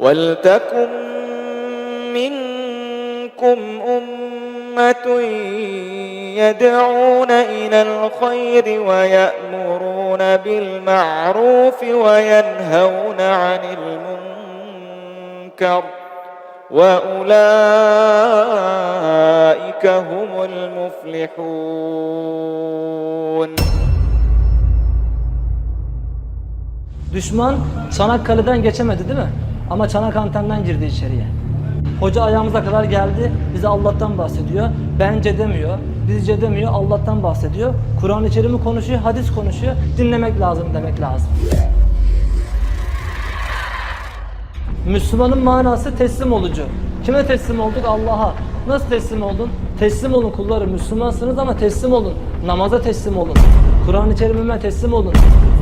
ولتكن منكم أمة يدعون إلى الخير ويأمرون بالمعروف وينهون عن المنكر وأولئك هم المفلحون Düşman Çanakkale'den geçemedi değil mi? Ama Çanak antemden girdi içeriye. Hoca ayağımıza kadar geldi, bize Allah'tan bahsediyor. Bence demiyor, bizce demiyor, Allah'tan bahsediyor. Kur'an-ı Kerim'i konuşuyor, hadis konuşuyor. Dinlemek lazım demek lazım. Müslümanın manası teslim olucu. Kime teslim olduk? Allah'a. Nasıl teslim oldun? Teslim olun kulları. Müslümansınız ama teslim olun. Namaza teslim olun. Kur'an-ı Kerim'ime teslim olun.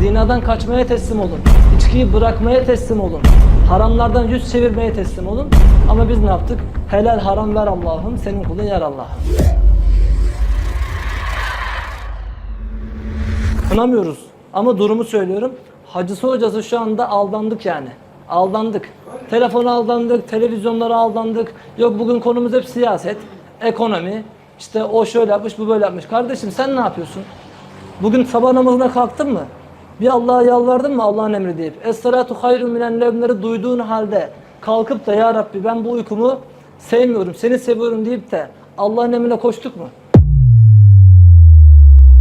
Zinadan kaçmaya teslim olun. İçkiyi bırakmaya teslim olun. Haramlardan yüz çevirmeye teslim olun. Ama biz ne yaptık? Helal haram ver Allah'ım, senin kulun yer Allah. Kınamıyoruz. Ama durumu söylüyorum. Hacısı hocası şu anda aldandık yani. Aldandık. Telefona aldandık, televizyonlara aldandık. Yok bugün konumuz hep siyaset, ekonomi. İşte o şöyle yapmış, bu böyle yapmış. Kardeşim sen ne yapıyorsun? Bugün sabah namazına kalktın mı? Bir Allah'a yalvardın mı Allah'ın emri deyip? Es-salatu minen nevmleri duyduğun halde kalkıp da ya Rabbi ben bu uykumu sevmiyorum, seni seviyorum deyip de Allah'ın emrine koştuk mu?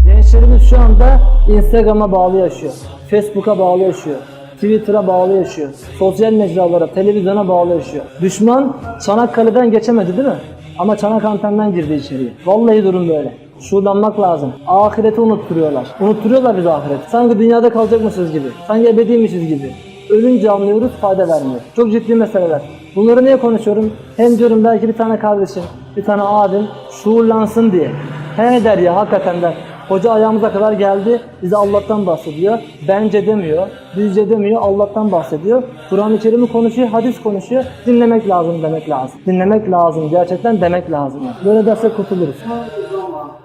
Gençlerimiz şu anda Instagram'a bağlı yaşıyor. Facebook'a bağlı yaşıyor. Twitter'a bağlı yaşıyor. Sosyal mecralara, televizyona bağlı yaşıyor. Düşman Çanakkale'den geçemedi değil mi? Ama Çanak antemden girdi içeriye. Vallahi durum böyle. Şuradanmak lazım. Ahireti unutturuyorlar. Unutturuyorlar bizi ahiret. Sanki dünyada kalacakmışız gibi. Sanki ebediymişiz gibi. Ölünce anlıyoruz fayda vermiyor. Çok ciddi meseleler. Bunları niye konuşuyorum? Hem diyorum belki bir tane kardeşim, bir tane abim şuurlansın diye. He der ya hakikaten der. Hoca ayağımıza kadar geldi, bize Allah'tan bahsediyor. Bence demiyor, bizce demiyor, Allah'tan bahsediyor. Kur'an-ı Kerim'i konuşuyor, hadis konuşuyor. Dinlemek lazım demek lazım. Dinlemek lazım, gerçekten demek lazım. Böyle dersek kurtuluruz.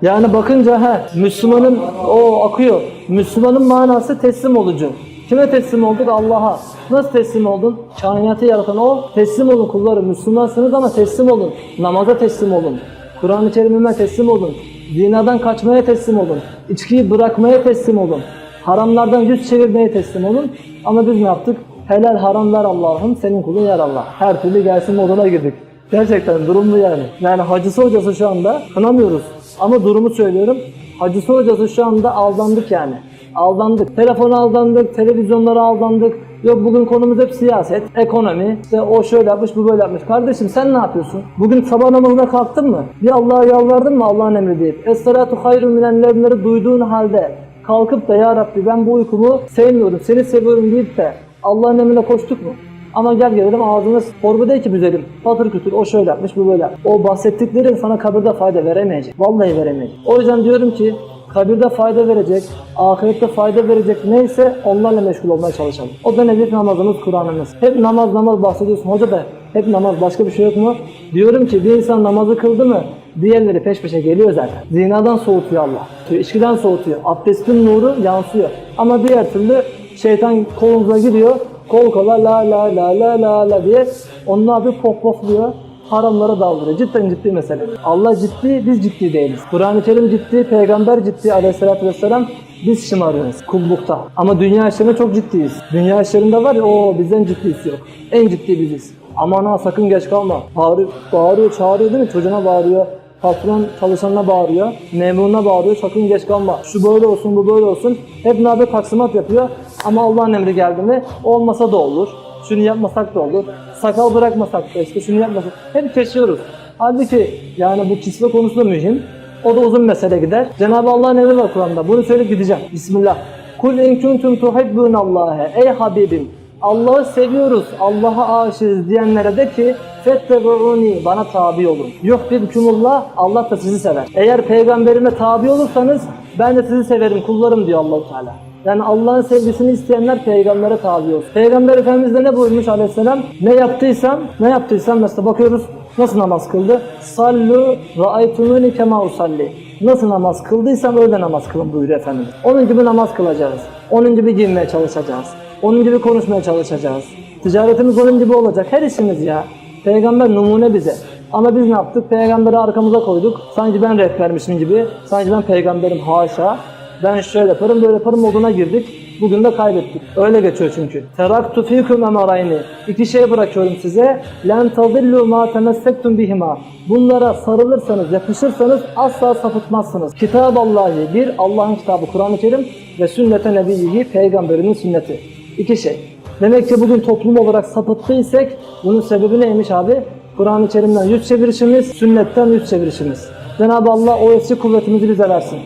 Yani bakınca he, Müslümanın o akıyor. Müslümanın manası teslim olucu. Kime teslim olduk? Allah'a. Nasıl teslim oldun? Kainatı yaratan o. Teslim olun kulları. Müslümansınız ama teslim olun. Namaza teslim olun. Kur'an-ı Kerim'ime teslim olun. Zinadan kaçmaya teslim olun. İçkiyi bırakmaya teslim olun. Haramlardan yüz çevirmeye teslim olun. Ama biz ne yaptık? Helal haram ver Allah'ım, senin kulun yer Allah. Her türlü gelsin moduna girdik. Gerçekten durum bu yani. Yani hacısı hocası şu anda kınamıyoruz. Ama durumu söylüyorum. Hacısı hocası şu anda aldandık yani. Aldandık. Telefona aldandık, televizyonlara aldandık. Yok bugün konumuz hep siyaset, ekonomi. İşte o şöyle yapmış, bu böyle yapmış. Kardeşim sen ne yapıyorsun? Bugün sabah namazına kalktın mı? Bir Allah'a yalvardın mı Allah'ın emri deyip? Es-salatu hayrun duyduğun halde kalkıp da ya Rabbi ben bu uykumu sevmiyorum, seni seviyorum deyip de Allah'ın emrine koştuk mu? Ama gel gelelim ağzımız torba değil ki büzelim. Patır kütür o şöyle yapmış bu böyle. O bahsettiklerin sana kabirde fayda veremeyecek. Vallahi veremeyecek. O yüzden diyorum ki kabirde fayda verecek, ahirette fayda verecek neyse onlarla meşgul olmaya çalışalım. O da nedir? Namazımız, Kur'an'ımız. Hep namaz namaz bahsediyorsun. Hoca da hep namaz başka bir şey yok mu? Diyorum ki bir insan namazı kıldı mı diğerleri peş peşe geliyor zaten. Zinadan soğutuyor Allah. İçkiden soğutuyor. Abdestin nuru yansıyor. Ama diğer türlü şeytan kolunuza giriyor. Kol kola la la la la la la diye onu ne yapıyor? Pop popluyor. Haramlara daldırıyor. Cidden ciddi mesele. Allah ciddi, biz ciddi değiliz. Kur'an-ı Kerim ciddi, peygamber ciddi aleyhissalatü vesselam. Biz şımarıyoruz kullukta. Ama dünya işlerinde çok ciddiyiz. Dünya işlerinde var ya o bizden ciddisi yok. En ciddi biziz. Aman ha sakın geç kalma. Bağırıyor, bağırıyor, çağırıyor değil mi? Çocuğuna bağırıyor. Patron çalışanına bağırıyor, memuruna bağırıyor, sakın geç kalma. Şu böyle olsun, bu böyle olsun. Hep yapıyor? Taksimat yapıyor. Ama Allah'ın emri geldi mi olmasa da olur. Şunu yapmasak da olur. Sakal bırakmasak da işte şunu yapmasak. Hep kesiyoruz. Halbuki yani bu kisve konusu mühim. O da uzun mesele gider. Cenab-ı Allah'ın emri var Kur'an'da. Bunu söyleyip gideceğim. Bismillah. Kul in kuntum tuhibbun Allah'e. Ey Habibim. Allah'ı seviyoruz, Allah'a aşığız diyenlere de ki fettebe'uni bana tabi olun. Yuhbibkumullah Allah da sizi sever. Eğer peygamberime tabi olursanız ben de sizi severim kullarım diyor Allahu Teala. Yani Allah'ın sevgisini isteyenler peygambere tabi olsun. Peygamber Efendimiz de ne buyurmuş aleyhisselam? Ne yaptıysam, ne yaptıysam mesela bakıyoruz nasıl namaz kıldı? Sallu ra'aytumuni kema usalli. Nasıl namaz kıldıysam öyle namaz kılın buyuruyor Efendimiz. Onun gibi namaz kılacağız. Onun gibi giyinmeye çalışacağız. Onun gibi konuşmaya çalışacağız. Ticaretimiz onun gibi olacak. Her işimiz ya. Peygamber numune bize. Ama biz ne yaptık? Peygamberi arkamıza koyduk. Sanki ben rehbermişim gibi. Sanki ben peygamberim haşa. Ben şöyle yaparım böyle yaparım moduna girdik. Bugün de kaybettik. Öyle geçiyor çünkü. Teraktu fikum emarayni. İki şey bırakıyorum size. Len tadillu ma temessektum bihima. Bunlara sarılırsanız, yapışırsanız asla sapıtmazsınız. Kitab Allah'ı bir, Allah'ın kitabı Kur'an-ı Kerim ve sünnete nebiyyihi, peygamberinin sünneti. İki şey. Demek ki bugün toplum olarak sapıttıysak bunun sebebi neymiş abi? Kur'an-ı Kerim'den yüz çevirişimiz, sünnetten yüz çevirişimiz. Cenab-ı Allah o eski kuvvetimizi bize versin.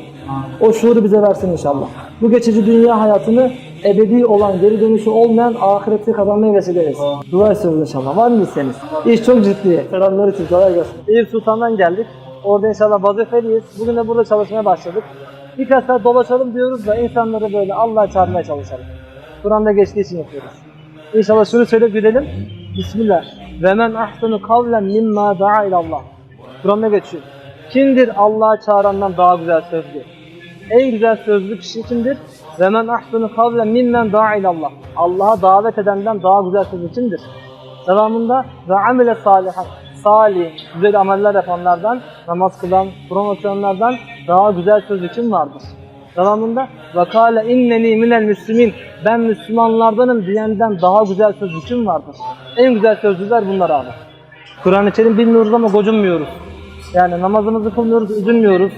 O şuuru bize versin inşallah. Bu geçici dünya hayatını ebedi olan, geri dönüşü olmayan ahireti kazanmaya vesile etsin. Dua ediyoruz inşallah. Var mı isteğiniz? İş çok ciddi. Selamlar için kolay gelsin. Eyüp Sultan'dan geldik. Orada inşallah vazifeliyiz. Bugün de burada çalışmaya başladık. Birkaç saat dolaşalım diyoruz da insanları böyle Allah'a çağırmaya çalışalım. Kur'an'da geçtiği için yapıyoruz. İnşallah şunu söyleyip gidelim. Bismillah. Ve men ahsenu kavlen mimma da'a ilallah. Kur'an'da geçiyor. Kimdir Allah'a çağırandan daha güzel sözlü? En güzel sözlü kişi kimdir? Ve men ahsenu kavlen mimmen da'a ilallah. Allah'a davet edenden daha güzel sözlü kimdir? Devamında ve amile salihan. Salih, güzel ameller yapanlardan, namaz kılan, promosyonlardan daha güzel sözlü kim vardır? Devamında ve inneni minel müslimin. Ben Müslümanlardanım diyenden daha güzel sözlü kim vardır? En güzel sözlüler bunlar abi. Kur'an-ı Kerim bilmiyoruz ama gocunmuyoruz. Yani namazımızı kılmıyoruz, üzülmüyoruz.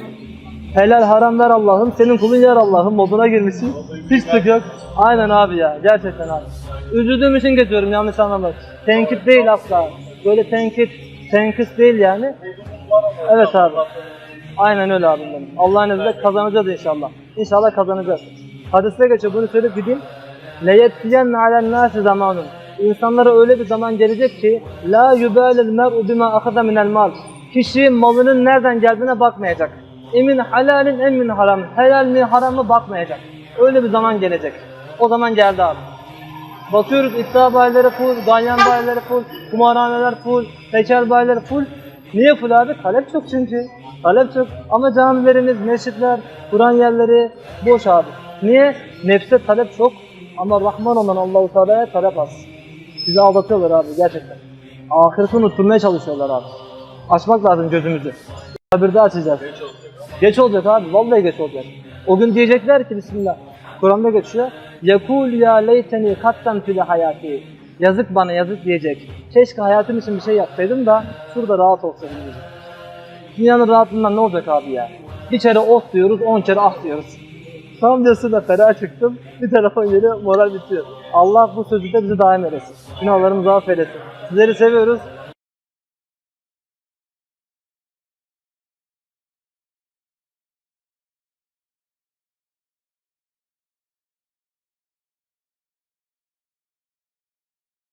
Helal haram ver Allah'ım, senin kulun yer Allah'ım moduna girmişsin. Hiç sık yok. Aynen abi ya, gerçekten abi. Üzüldüğüm için geçiyorum yanlış anlamak. Tenkit değil asla. Böyle tenkit, tenkis değil yani. Evet abi. Aynen öyle abim benim. Allah'ın izniyle kazanacağız inşallah. İnşallah kazanacağız. Hadiste geçiyor bunu söyleyip gideyim. لَيَتِّيَنَّ عَلَى النَّاسِ zamanun. İnsanlara öyle bir zaman gelecek ki la yubalil mer'u bima akhadha min mal. Kişi malının nereden geldiğine bakmayacak. Emin halalin emin haram. Helal mi haram mı bakmayacak. Öyle bir zaman gelecek. O zaman geldi abi. Bakıyoruz iddia bayileri full, ganyan bayileri full, kumarhaneler full, tekel bayileri full. Niye full abi? Talep çok çünkü. Talep çok. Ama camilerimiz, mescitler, Kur'an yerleri boş abi. Niye? Nefse talep çok ama Rahman olan Allahu Teala'ya talep az. Bizi aldatıyorlar abi gerçekten. Ahireti unutturmaya çalışıyorlar abi. Açmak lazım gözümüzü. Kabirde açacağız. Geç olacak abi. Vallahi geç olacak. O gün diyecekler ki Bismillah. Kur'an'da geçiyor. Yakul ya leyteni kattan fil hayati. Yazık bana yazık diyecek. Keşke hayatım için bir şey yapsaydım da şurada rahat olsaydım diyecek. Dünyanın rahatlığından ne olacak abi ya? Bir kere oh diyoruz, on kere ah diyoruz. Tam da ferah çıktım. Bir telefon geliyor, moral bitiyor. Allah bu sözü de bizi daim eylesin. Günahlarımızı affeylesin. Sizleri seviyoruz.